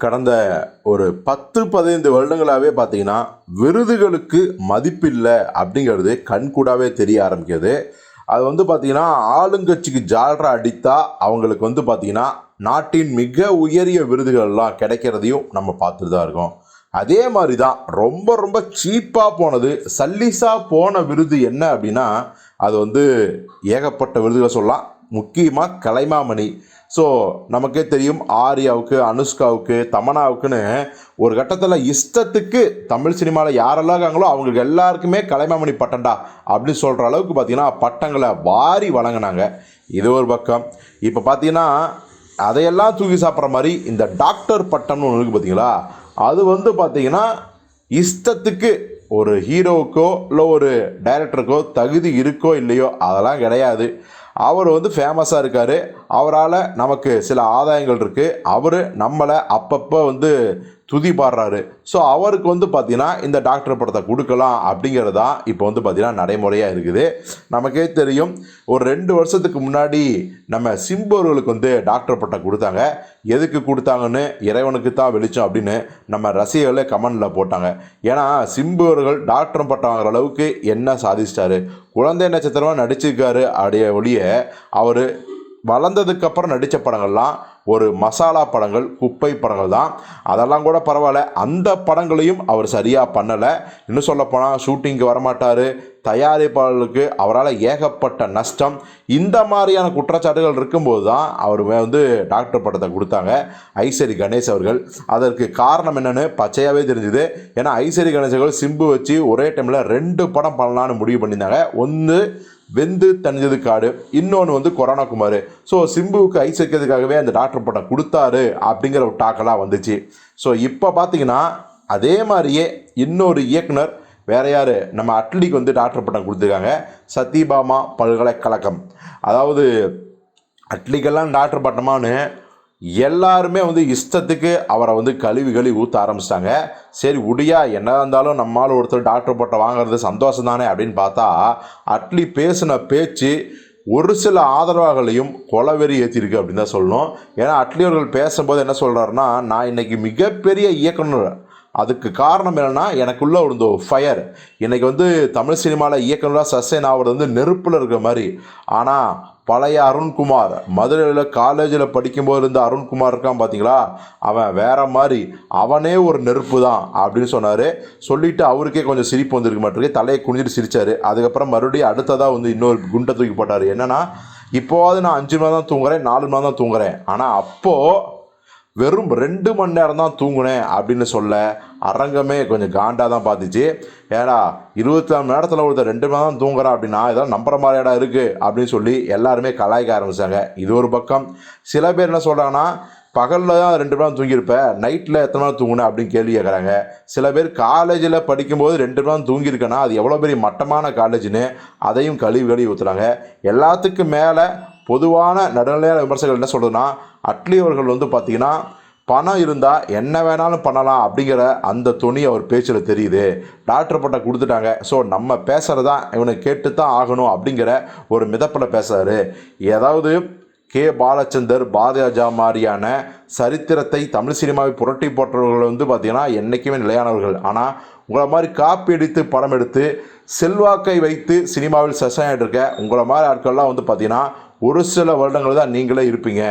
கடந்த ஒரு பத்து பதினைந்து வருடங்களாகவே பார்த்தீங்கன்னா விருதுகளுக்கு மதிப்பில்லை அப்படிங்கிறது கண்கூடாவே தெரிய ஆரம்பிக்கிறது அது வந்து பார்த்தீங்கன்னா ஆளுங்கட்சிக்கு ஜால்ரா அடித்தா அவங்களுக்கு வந்து பார்த்தீங்கன்னா நாட்டின் மிக உயரிய விருதுகள்லாம் கிடைக்கிறதையும் நம்ம பார்த்துட்டு தான் இருக்கோம். அதே மாதிரி தான் ரொம்ப ரொம்ப சீப்பாக போனது சல்லிஸாக போன விருது என்ன அப்படின்னா அது வந்து ஏகப்பட்ட விருதுகளை சொல்லலாம். முக்கியமாக கலைமாமணி. ஸோ நமக்கே தெரியும் ஆர்யாவுக்கு அனுஷ்காவுக்கு தமனாவுக்குன்னு ஒரு கட்டத்தில் இஷ்டத்துக்கு தமிழ் சினிமாவில் யாரெல்லாம் இருக்காங்களோ அவங்களுக்கு எல்லாருக்குமே கலைமாமணி பட்டம்டா அப்படின்னு சொல்கிற அளவுக்கு பார்த்தீங்கன்னா பட்டங்களை வாரி வழங்கினாங்க. இது ஒரு பக்கம். இப்போ பார்த்தீங்கன்னா அதையெல்லாம் தூக்கி சாப்பிட்ற மாதிரி இந்த டாக்டர் பட்டம்னு ஒன்று இருக்குது பார்த்தீங்களா அது வந்து பார்த்திங்கன்னா இஷ்டத்துக்கு ஒரு ஹீரோவுக்கோ இல்லை ஒரு டைரக்டருக்கோ தகுதி இருக்கோ இல்லையோ அதெல்லாம் கிடையாது. அவர் வந்து ஃபேமஸாக இருக்கார். அவரால் நமக்கு சில ஆதாயங்கள் இருக்குது அவர் நம்மளை அப்பப்போ வந்து துதி பாடுறாரு. ஸோ அவருக்கு வந்து பார்த்தீங்கன்னா இந்த டாக்டர் படத்தை கொடுக்கலாம் அப்படிங்கிறது தான் இப்போ வந்து பார்த்தீங்கன்னா நடைமுறையாக இருக்குது. நமக்கே தெரியும் ஒரு ரெண்டு வருஷத்துக்கு முன்னாடி நம்ம சிம்பவர்களுக்கு வந்து டாக்டர் பட்டம் கொடுத்தாங்க. எதுக்கு கொடுத்தாங்கன்னு இறைவனுக்கு தான் வெளிச்சம் அப்படின்னு நம்ம ரசிகர்களே கமெண்டில் போட்டாங்க. ஏன்னா சிம்பு அவர்கள் டாக்டர் பட்டம் வாங்குற அளவுக்கு என்ன சாதிச்சிட்டாரு? குழந்தை நட்சத்திரமாக நடிச்சிருக்காரு அப்படிய ஒழிய அவர் வளர்ந்ததுக்கப்புறம் நடித்த படங்கள்லாம் ஒரு மசாலா படங்கள் குப்பை படங்கள் தான். அதெல்லாம் கூட பரவாயில்ல. அந்த படங்களையும் அவர் சரியாக பண்ணலை. இன்னும் சொல்லப்போனால் ஷூட்டிங்க்கு வரமாட்டார். தயாரிப்பாளர்களுக்கு அவரால் ஏகப்பட்ட நஷ்டம். இந்த மாதிரியான குற்றச்சாட்டுகள் இருக்கும்போது தான் அவர் வந்து டாக்டர் பட்டத்தை கொடுத்தாங்க. ஐஸ்வரி கணேஷ் அவர்கள். அதற்கு காரணம் என்னென்னு பச்சையாகவே தெரிஞ்சுது. ஏன்னா ஐஸ்வரி கணேஷ் அவர்கள் சிம்பு வச்சு ஒரே டைமில் ரெண்டு படம் பண்ணலான்னு முடிவு பண்ணியிருந்தாங்க. ஒன்று வெந்து தணிஞ்சது காடு. இன்னொன்று வந்து கொரோனாகுமார் ஸோ சிம்புவுக்கு ஐஸ் வைக்கிறதுக்காகவே அந்த டாக்டர் பட்டம் கொடுத்தாரு அப்படிங்கிற ஒரு டாக்கெல்லாம் வந்துச்சு. ஸோ இப்போ பார்த்தீங்கன்னா அதே மாதிரியே இன்னொரு இயக்குனர் வேற யார்? நம்ம அட்லிக்கு வந்து டாக்டர் பட்டம் கொடுத்துருக்காங்க. சத்யபாமா பல்கலைக்கழகம். அதாவது அட்லிக்கெல்லாம் டாக்டர் பட்டமான்னு எல்லாருமே வந்து இஷ்டத்துக்கு அவரை வந்து கழுவி கழுவி ஊற்ற ஆரம்பிச்சிட்டாங்க. சரி உடியா என்ன இருந்தாலும் நம்மால் ஒருத்தர் டாக்டர் பட்டம் வாங்குறது சந்தோஷம் தானே அப்படின்னு பார்த்தா அட்லி பேசின பேச்சு ஒரு சில ஆதரவாகளையும் கொலவெறி ஏற்றிருக்கு அப்படின்னு தான் சொல்லணும். ஏன்னா அட்லி அவர்கள் பேசும்போது என்ன சொல்கிறாருன்னா நான் இன்னைக்கு மிகப்பெரிய இயக்குனர் அதுக்கு காரணம் என்னென்னா எனக்குள்ள ஒரு ஃபயர் இன்றைக்கி வந்து தமிழ் சினிமாவில் இயக்குனராக சஸ்டைன் ஆகிறது வந்து நெருப்பில் இருக்கிற மாதிரி. ஆனால் பழைய அருண்குமார் மதுரையில் காலேஜில் படிக்கும்போது இருந்த அருண்குமார் இருக்கான் பார்த்தீங்களா அவன் வேற மாதிரி. அவனே ஒரு நெருப்பு தான் அப்படின்னு சொன்னார். சொல்லிவிட்டு அவருக்கே கொஞ்சம் சிரிப்பு வந்திருக்க மாட்டிருக்கு. தலையை குனிஞ்சிட்டு சிரித்தார் அதுக்கப்புறம் மறுபடியும் அடுத்ததாக வந்து இன்னொரு குண்டை தூக்கி போட்டார். என்னென்னா இப்போவாது நான் அஞ்சு மணி தான் தூங்குறேன் நாலு மணி தான் தூங்குறேன். ஆனால் அப்போது வெறும் ரெண்டு மணி நேரம் தான் தூங்கினேன் அப்படின்னு சொல்ல அரங்கமே கொஞ்சம் காண்டாக தான் பார்த்துச்சு. ஏடா இருபத்தி நாலு மணி நேரத்தில் ஒருத்தர் ரெண்டு மணி தான் தூங்குறா அப்படின்னா இதெல்லாம் நம்புற மாதிரி இடம் இருக்குது அப்படின்னு சொல்லி எல்லாருமே கலாய்க்க ஆரம்பித்தாங்க இது ஒரு பக்கம். சில பேர் என்ன சொல்கிறாங்கன்னா பகலில் தான் ரெண்டு மணி நேரம் தூங்கியிருப்பேன் நைட்டில் எத்தனை நாள் நேரம் அப்படின்னு கேள்வி கேட்குறாங்க சில பேர் காலேஜில் படிக்கும்போது ரெண்டு மணி நேரம் தூங்கியிருக்கேன்னா அது எவ்வளோ பெரிய மட்டமான காலேஜ்னு அதையும் கழுவி கழுவி ஊற்றுறாங்க எல்லாத்துக்கும் மேலே பொதுவான நடுநிலையான விமர்சகர்கள் என்ன சொல்கிறதுனா அட்லி அவர்கள் வந்து பார்த்தீங்கன்னா பணம் இருந்தால் என்ன வேணாலும் பண்ணலாம் அப்படிங்கிற அந்த துணி அவர் பேச்சில் தெரியுது. டாக்டர் பட்டம் கொடுத்துட்டாங்க. ஸோ நம்ம பேசுகிறதான் இவனை கேட்டு தான் ஆகணும் அப்படிங்கிற ஒரு மிதப்பில் பேசுகிறாரு ஏதாவது கே. பாலச்சந்தர் பாரதிராஜா மாதிரியான சரித்திரத்தை தமிழ் சினிமாவை புரட்டி போட்டவர்கள் வந்து பார்த்திங்கன்னா என்றைக்குமே நிலையானவர்கள். ஆனால் உங்களை மாதிரி காப்பி அடித்து படம் எடுத்து செல்வாக்கை வைத்து சினிமாவில் செஷன் இருக்க உங்களை மாதிரி ஆட்கள்லாம் வந்து பார்த்திங்கன்னா ஒரு சில வருடங்கள் தான் நீங்களே இருப்பீங்க.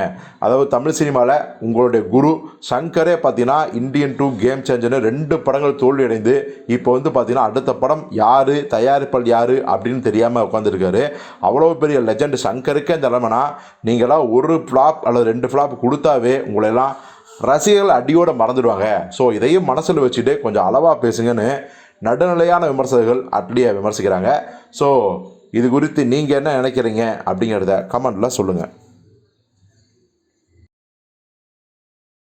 அதாவது தமிழ் சினிமாவில் உங்களுடைய குரு சங்கரே பார்த்தீங்கன்னா இந்தியன் டூ கேம் சேஞ்சர்னு ரெண்டு படங்கள் தோல்வி அடைந்து இப்போ வந்து பார்த்தீங்கன்னா அடுத்த படம் யார் தயாரிப்பாளர் யார் அப்படின்னு தெரியாமல் உட்காந்துருக்காரு அவ்வளோ பெரிய லெஜண்ட் சங்கருக்கே இந்த நிலமனா நீங்களாம் ஒரு ஃப்ளாப் அல்லது ரெண்டு ஃப்ளாப் கொடுத்தாவே உங்களெல்லாம் ரசிகர்கள் அடியோடு மறந்துடுவாங்க. ஸோ இதையும் மனசில் வச்சுட்டு கொஞ்சம் அளவாக பேசுங்கன்னு நடுநிலையான விமர்சகர்கள் அட்லியை விமர்சிக்கிறாங்க. ஸோ இது குறித்து நீங்கள் என்ன நினைக்கிறீங்க அப்படிங்கிறத கமெண்டில் சொல்லுங்கள்